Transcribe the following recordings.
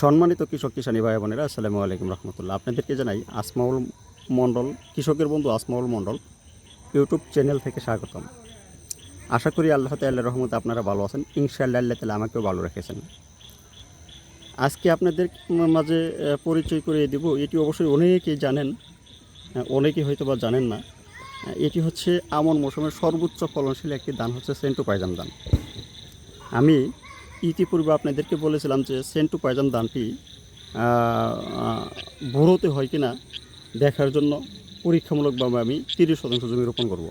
সম্মানিত কৃষক কিষানী ভাই বোনেরা, আসসালামু আলাইকুম রহমতুল্লাহ। আপনাদেরকে জানাই আসমাউল মণ্ডল কৃষকের বন্ধু আসমাউল মণ্ডল ইউটিউব চ্যানেল থেকে স্বাগতম। আশা করি আল্লাহ তাল্লাহ রহমতে আপনারা ভালো আছেন। ইনশাআল্লাহ আল্লাহ তালা আমাকেও ভালো রেখেছেন। আজকে আপনাদের মাঝে পরিচয় করিয়ে দেব। এটি অবশ্যই অনেকেই জানেন অনেকেই হয়তো বা জানেন না। এটি হচ্ছে আমন মৌসুমের সর্বোচ্চ ফলনশীল একটি দান হচ্ছে সেন্টু পাইজাম ধান। আমি ইতিপূর্বে আপনাদেরকে বলেছিলাম যে সেন্টু পাইজাম ধানটি বড়োতে হয় কিনা দেখার জন্য পরীক্ষামূলকভাবে আমি তিরিশ শতাংশ জমি রোপণ করব।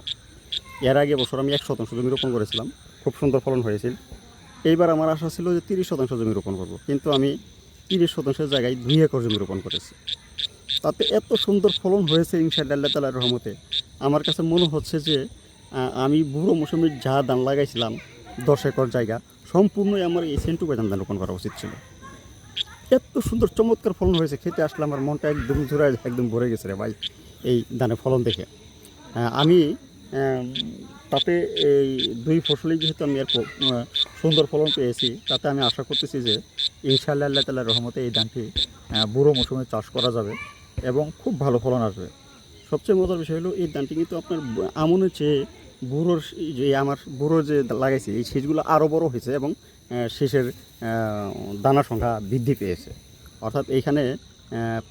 এর আগে বছর আমি এক শতাংশ জমি রোপণ করেছিলাম। খুব সুন্দর ফলন হয়েছিল। এইবার আমার আশা ছিল যে তিরিশ শতাংশ জমি রোপণ করব। কিন্তু আমি তিরিশ শতাংশের জায়গায় দুই একর জমি রোপণ করেছি। তাতে এত সুন্দর ফলন হয়েছে ইনশাআল্লাহ আল্লাহ তালার রহমতে। আমার কাছে মনে হচ্ছে যে আমি বুড়ো মৌসুমে যা ধান লাগাইছিলাম দশ একর জায়গা সম্পূর্ণই আমার এই সেন্টু ধান রোপণ করা উচিত ছিল। এত সুন্দর চমৎকার ফলন হয়েছে, খেতে আসলে আমার মনটা একদম জোড়ায়, একদম ভরে গেছে রে ভাই এই ধানের ফলন দেখে। আমি তাতে এই দুই ফসলেই যেহেতু আমি এর সুন্দর ফলন পেয়েছি, তাতে আমি আশা করতেছি যে ইনশাআল্লাহ আল্লাহ তালার রহমতে এই ধানটি বুড়ো মৌসুমে চাষ করা যাবে এবং খুব ভালো ফলন আসবে। সবচেয়ে মজার বিষয় হলো, এই ধানটি কিন্তু আপনার আমনের চেয়ে বুড়োর যে আমার বুড়ো যে লাগাইছি, এই শীষগুলো আরও বড় হয়েছে এবং শীষের দানা সংখ্যা বৃদ্ধি পেয়েছে। অর্থাৎ এইখানে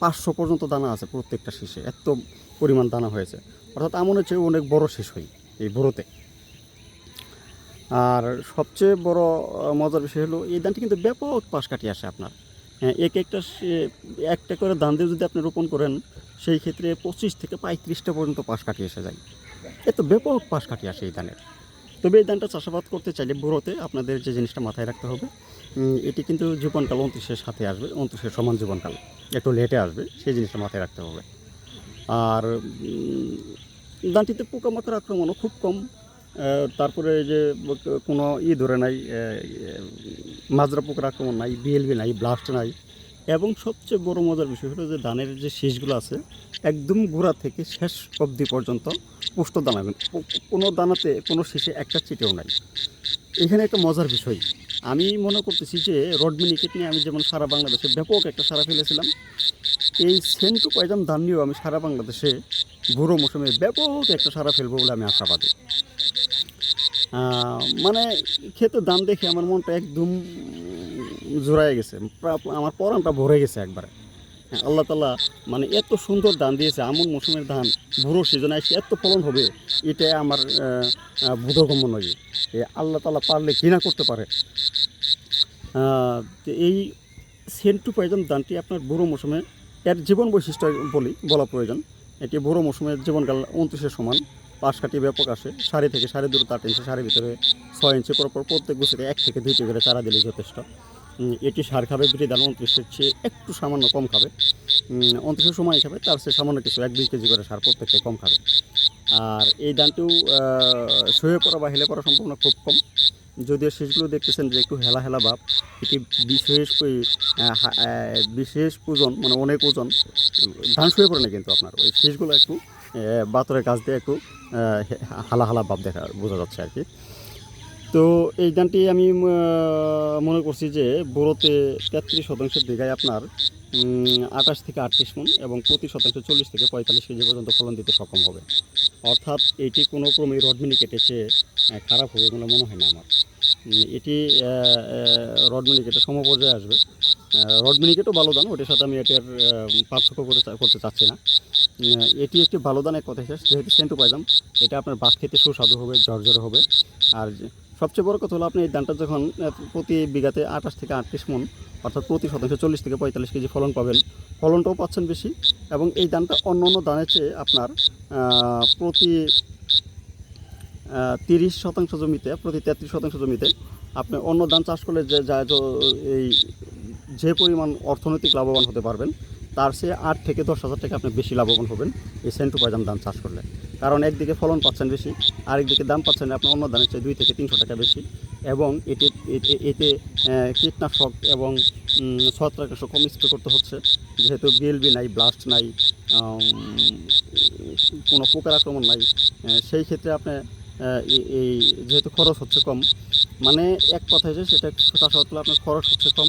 পাঁচশো পর্যন্ত দানা আছে প্রত্যেকটা শীষে এত পরিমাণ দানা হয়েছে। অর্থাৎ আমনের চেয়ে অনেক বড় শীষ হয় এই বুড়োতে। আর সবচেয়ে বড় মজার বিষয় হলো, এই ধানটি কিন্তু ব্যাপক পাশ কাটিয়ে আসে আপনার। এক একটা একটা করে ধান দিয়ে যদি আপনি রোপণ করেন, সেই ক্ষেত্রে পঁচিশ থেকে পঁয়ত্রিশটা পর্যন্ত পাশ কাটিয়ে এসে যায়। এত ব্যাপক পাশ কাটিয়ে আসে এই ধানের। তবে এই ধানটা চাষাবাদ করতে চাইলে বুড়োতে আপনাদের যে জিনিসটা মাথায় রাখতে হবে এটি কিন্তু জীবনকাল উনত্রিশের সাথে আসবে উনত্রিশের সমান জীবনকাল। একটু লেটে আসবে, সেই জিনিসটা মাথায় রাখতে হবে। আর ধানটিতে পোকামাকড় আক্রমণও খুব কম তারপরে যে কোনো ই ধরে নাই মাজরা পোকার আক্রমণ নাই, বিএলবি নাই, ব্লাস্ট নাই এবং সবচেয়ে বড় মজার বিষয় হলো যে ধানের যে শীষগুলো আছে, একদম গোড়া থেকে শেষ অবধি পর্যন্ত পুষ্ট দানা কোনো দানাতে, কোনো শীষে একটা চিটেও নাই। এখানে একটা মজার বিষয়। আমি মনে করতেছি যে রড মিনিকেট নিয়ে আমি যেমন সারা বাংলাদেশে ব্যাপক একটা সারা ফেলেছিলাম, এই সেন্টু পয়জাম ধান নিয়েও আমি সারা বাংলাদেশে বুড়ো মৌসুমে ব্যাপক একটা সারা ফেলব বলে আমি আশাবাদী। মানে খেতে ধান দেখে আমার মনটা একদম জোড়ায় গেছে। আমার পরানটা ভরে গেছে একবারে। হ্যাঁ, আল্লাহ তালা মানে এত সুন্দর ধান দিয়েছে আমন মৌসুমের ধান বুড়ো সিজনে এসে এত ফলন হবে এটা আমার বোধগম্য নয়। আল্লাহ তালা পারলে ঘৃণা করতে পারে। এই সেন্টু পয়জন ধানটি আপনার বুড়ো মৌসুমে এর জীবন বৈশিষ্ট্য বলি বলা প্রয়োজন। এটি বুড়ো মৌসুমের জীবনকাল উনত্রিশের সমান পাশ কাটিয়ে ব্যাপক আসে সাড়ে থেকে সাড়ে দূরত্ব আট ইঞ্চি সাড়ে ভিতরে ছয় ইঞ্চি পর পর প্রত্যেক বছরে এক থেকে দুইটি করে চারা দিলে যথেষ্ট। এটি সার খাবে বিটি ধান উনত্রিশের চেয়ে একটু সামান্য কম খাবে। উম, উনত্রিশের সময় খাবে তার চেয়ে সামান্য কিছু এক দুই কেজি করে সার প্রত্যেকটা কম খাবে। আর এই ধানটিও আহ, শুয়ে পড়া বা হেলে পড়া সম্ভাবনা খুব কম। যদিও শীষগুলো দেখতেছেন যে একটু হেলা হেলা ভাব এটি বিশেষ বিশেষ ওজন মানে অনেক ওজন ধান শুয়ে পড়ে না কিন্তু আপনার ওই শীষগুলো একটু বাতরের কাছ দিয়ে একটু হালা হালা ভাব দেখা বোঝা যাচ্ছে আর কি। তো এই ধানটি আমি মনে করছি যে বড়োতে তেত্রিশ শতাংশের দিঘায় আপনার আঠাশ থেকে আটত্রিশ মন এবং প্রতি শতাংশ চল্লিশ থেকে পঁয়তাল্লিশ কেজি পর্যন্ত ফলন দিতে সক্ষম হবে। অর্থাৎ এটি কোনো ক্রমে রডমিনি কেটেছে খারাপ হবে বলে মনে হয় না আমার। এটি রডমিনি কেটে সমপর্যায়ে আসবে। রডমিনি কেটও ভালো দান ওটির সাথে আমি এটার পার্থক্য করে করতে চাচ্ছি না। এটি একটি ভালো দান এক কথা শেষ, যেহেতু সেন্টু পাইলাম এটা আপনার ভাত খেতে সুস্বাদু হবে, ঝরঝরে হবে। আর সবচেয়ে বড় কথা হলো আপনি এই ধানটা যখন প্রতি বিঘাতে আঠাশ থেকে আটত্রিশ মন, অর্থাৎ প্রতি শতাংশ চল্লিশ থেকে পঁয়তাল্লিশ কেজি ফলন পাবেন। ফলনটাও পাচ্ছেন বেশি এবং এই ধানটা অন্য অন্য ধানের চেয়ে আপনার প্রতি তিরিশ শতাংশ জমিতে, প্রতি তেত্রিশ শতাংশ জমিতে আপনি অন্য ধান চাষ করলে যে যা এই যে পরিমাণ অর্থনৈতিক লাভবান হতে পারবেন। তার চেয়ে আট থেকে দশ হাজার টাকা আপনি বেশি লাভবান হবেন এই সেন্টু পাইজাম ধান চাষ করলে। কারণ একদিকে ফলন পাচ্ছেন বেশি আরেকদিকে দাম পাচ্ছেন আপনি অন্য ধানের চেয়ে দুই থেকে তিনশো টাকা বেশি। এবং এতে- এতে কীটনাশক এবং উম, ছত্রাকনাশক কম স্প্রে করতে হচ্ছে। যেহেতু বিএলবি নাই ব্লাস্ট নাই কোনো পোকার আক্রমণ নাই সেই ক্ষেত্রে আপনি এই- যেহেতু খরচ হচ্ছে কম মানে এক কথা হচ্ছে সেটা চাষাবাদ করলে আপনার খরচ হচ্ছে কম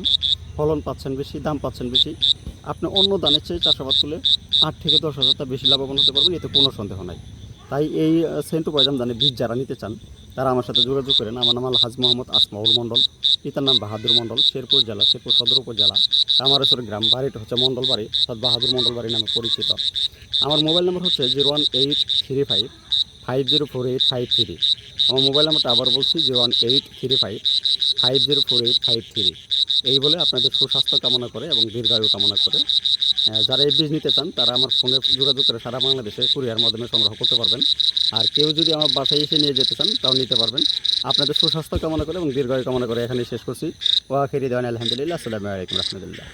ফলন পাচ্ছেন বেশি দাম পাচ্ছেন বেশি। আপনি অন্য দানের চেয়ে চাষাবাদ করলে আট থেকে দশ হাজারটা বেশি লাভবান হতে পারবেন, এতে কোনো সন্দেহ নাই। তাই এই সেন্টু পয়জাম দানের বীজ যারা নিতে চান, তারা আমার সাথে যোগাযোগ করেন। আমার নাম আলহাজ মোহাম্মদ আসমাউল মণ্ডল, পিতার নাম বাহাদুর মণ্ডল, শেরপুর জেলা, শেরপুর সদর উপজেলা, কামারেশ্বর গ্রাম, বাড়িটা হচ্ছে মণ্ডল বাড়ি অর্থাৎ বাহাদুর মণ্ডল বাড়ি নামে পরিচিত। আমার মোবাইল নম্বর হচ্ছে zero one eight three five five zero four eight five three. আমার মোবাইল নাম্বারটা আবার বলছি, zero one eight three five five zero four eight five three. এই বলে আপনাদের সুস্বাস্থ্য কামনা করে এবং দীর্ঘায়ু কামনা করে। যারা এই বীজ নিতে চান, তারা আমার ফোনে যোগাযোগ করে সারা বাংলাদেশে কুরিয়ার মাধ্যমে সংগ্রহ করতে পারবেন। আর কেউ যদি আমার বাসায় এসে নিয়ে যেতে চান, তাও নিতে পারবেন। আপনাদের সুস্বাস্থ্য কামনা করে এবং দীর্ঘায়ু কামনা করে এখানে শেষ করছি। ওয়াখিরি দেওয়ান আলহামদুলিল্লাহ, আসসালামু আলাইকুম রহমতুল্লাহ।